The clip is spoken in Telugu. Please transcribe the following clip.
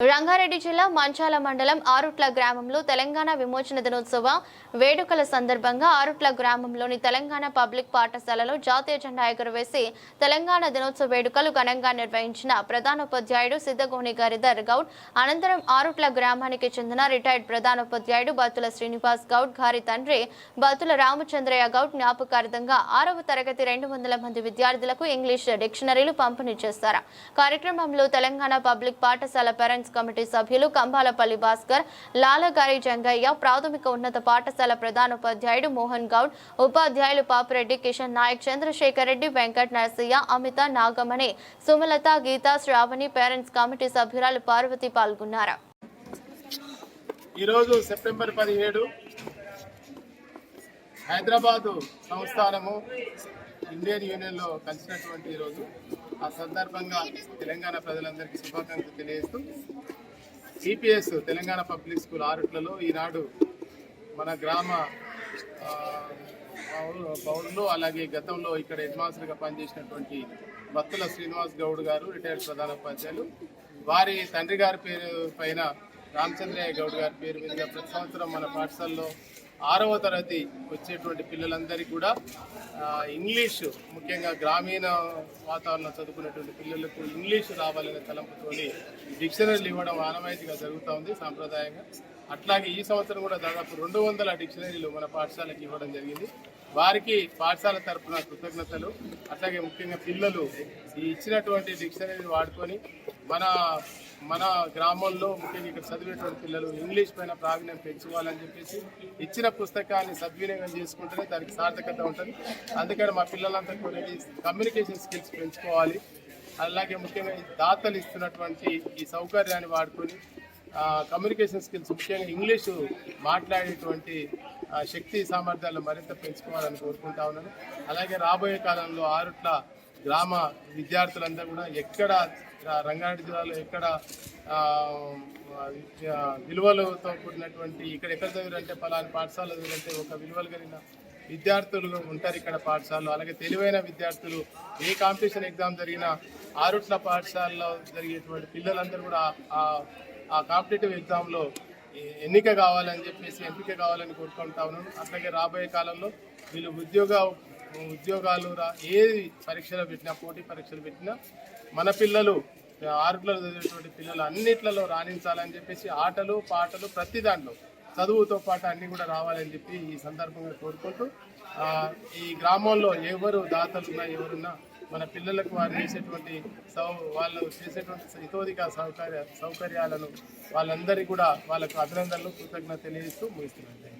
రంగారెడ్డి జిల్లా మంచాల మండలం ఆరుట్ల గ్రామంలో తెలంగాణ విమోచన దినోత్సవ వేడుకల సందర్భంగా ఆరుట్ల గ్రామంలోని తెలంగాణ పబ్లిక్ పాఠశాలలో జాతీయ జెండా ఎగురవేసి తెలంగాణ దినోత్సవ వేడుకలు ఘనంగా నిర్వహించిన ప్రధానోపాధ్యాయుడు సిద్ధగోని గరిధర్ గౌడ్ అనంతరం ఆరుట్ల గ్రామానికి చెందిన రిటైర్డ్ ప్రధానోపాధ్యాయుడు బతుల శ్రీనివాస్ గౌడ్ గారి తండ్రి బతుల రామచంద్రయ్య గౌడ్ జ్ఞాపకార్థంగా ఆరవ తరగతి రెండు వందల మంది విద్యార్థులకు ఇంగ్లీష్ డిక్షనరీలు పంపిణీ చేశారు కార్యక్రమంలో తెలంగాణ పబ్లిక్ పాఠశాల పేరెంట్స్ కమిటీ సభ్యులు కంబాలపల్లి భాస్కర్ లాలగారి జంగయ్య ప్రాథమిక ఉన్నత పాఠశాల ప్రధానోపాధ్యాయుడు మోహన్ గౌడ్ ఉపాధ్యాయులు పాపిరెడ్డి కిషన్ నాయక్ చంద్రశేఖర్ రెడ్డి వెంకట్ నరసయ్య అమిత నాగమణి సుమలత గీత శ్రావణి పేరెంట్స్ కమిటీ సభ్యురాలు పార్వతి పాల్గొన్నారు. ఈరోజు సెప్టెంబర్ పదిహేడు హైదరాబాదు సంస్థానము ఇండియన్ యూనియన్లో కలిసినటువంటి ఈరోజు ఆ సందర్భంగా తెలంగాణ ప్రజలందరికీ శుభాకాంక్షలు తెలియజేస్తూ సిపిఎస్ తెలంగాణ పబ్లిక్ స్కూల్ ఆరుట్లలో ఈనాడు మన గ్రామ పౌరు- పౌరులు అలాగే గతంలో ఇక్కడ హెడ్ మాస్టర్గా పనిచేసినటువంటి భక్తుల శ్రీనివాస్ గౌడ్ గారు రిటైర్డ్ ప్రధాన ఉపాధ్యాయులు. వారి తండ్రి గారి పేరు పైన రామచంద్రయ్య గౌడ్ గారి పేరు మీదుగా ప్రతి సంవత్సరం మన పాఠశాలలో ఆరవ తరగతి వచ్చేటువంటి పిల్లలందరికీ కూడా ఇంగ్లీష్ ఇంగ్లీషు ముఖ్యంగా గ్రామీణ వాతావరణం చదువుకునేటువంటి పిల్లలకు ఇంగ్లీషు రావాలనే తలంపుతోని డిక్షనరీలు ఇవ్వడం ఆనవాయితీగా జరుగుతూ ఉంది సాంప్రదాయంగా. అట్లాగే ఈ సంవత్సరం కూడా దాదాపు రెండు వందల డిక్షనరీలు మన పాఠశాలకి ఇవ్వడం జరిగింది. వారికి పాఠశాల తరఫున కృతజ్ఞతలు. అట్లాగే ముఖ్యంగా పిల్లలు ఈ ఇచ్చినటువంటి డిక్షనరీని వాడుకొని మన మన గ్రామంలో ముఖ్యంగా ఇక్కడ చదివేటువంటి పిల్లలు ఇంగ్లీష్ పైన ప్రావీణ్యం పెంచుకోవాలని చెప్పేసి ఇచ్చిన పుస్తకాన్ని సద్వినియోగం చేసుకుంటేనే దానికి సార్థకత ఉంటుంది. అందుకని మా పిల్లలంతా కూడా కమ్యూనికేషన్ స్కిల్స్ పెంచుకోవాలి. అలాగే ముఖ్యంగా దాతలు ఇస్తున్నటువంటి ఈ సౌకర్యాన్ని వాడుకొని కమ్యూనికేషన్ స్కిల్స్ ముఖ్యంగా ఇంగ్లీషు మాట్లాడేటువంటి శక్తి సామర్థ్యాలు మరింత పెంచుకోవాలని కోరుకుంటా ఉన్నాను. అలాగే రాబోయే కాలంలో ఆరుట్ల గ్రామ విద్యార్థులందరూ కూడా ఎక్కడ రంగారెడ్డి జిల్లాలో ఎక్కడ విలువలతో కూడినటువంటి ఇక్కడ ఎక్కడ చదివారంటే పలాని పాఠశాల చదివారంటే ఒక విలువలు కలిగిన విద్యార్థులు ఉంటారు ఇక్కడ పాఠశాలలో. అలాగే తెలివైన విద్యార్థులు ఏ కాంపిటీషన్ ఎగ్జామ్ జరిగినా ఆరుట్ల పాఠశాలలో జరిగేటువంటి పిల్లలందరూ కూడా ఆ- కాంపిటేటివ్ ఎగ్జామ్లో ఎన్నిక కావాలని చెప్పేసి ఎంపిక కావాలని కోరుకుంటా ఉన్నాను అట్లాగే రాబోయే కాలంలో వీళ్ళు ఉద్యోగ ఉద్యోగాలు రా ఏ పరీక్షలు పెట్టినా పోటీ పరీక్షలు పెట్టినా మన పిల్లలు ఆరుట్లలో చదివేటువంటి పిల్లలు అన్నిట్లలో రాణించాలని చెప్పేసి ఆటలు పాటలు ప్రతి దాంట్లో చదువుతో పాటు అన్నీ కూడా రావాలని చెప్పి ఈ సందర్భంగా కోరుకుంటూ ఈ గ్రామంలో ఎవరు దాతలు ఉన్నా ఎవరున్నా మన పిల్లలకు వారు చేసేటువంటి సౌ వాళ్ళు చేసేటువంటి ఇతోదిక సౌకర్య సౌకర్యాలను వాళ్ళందరికీ కూడా వాళ్ళకు అభినందనలు కృతజ్ఞత తెలియజేస్తూ ముగిస్తున్నాను.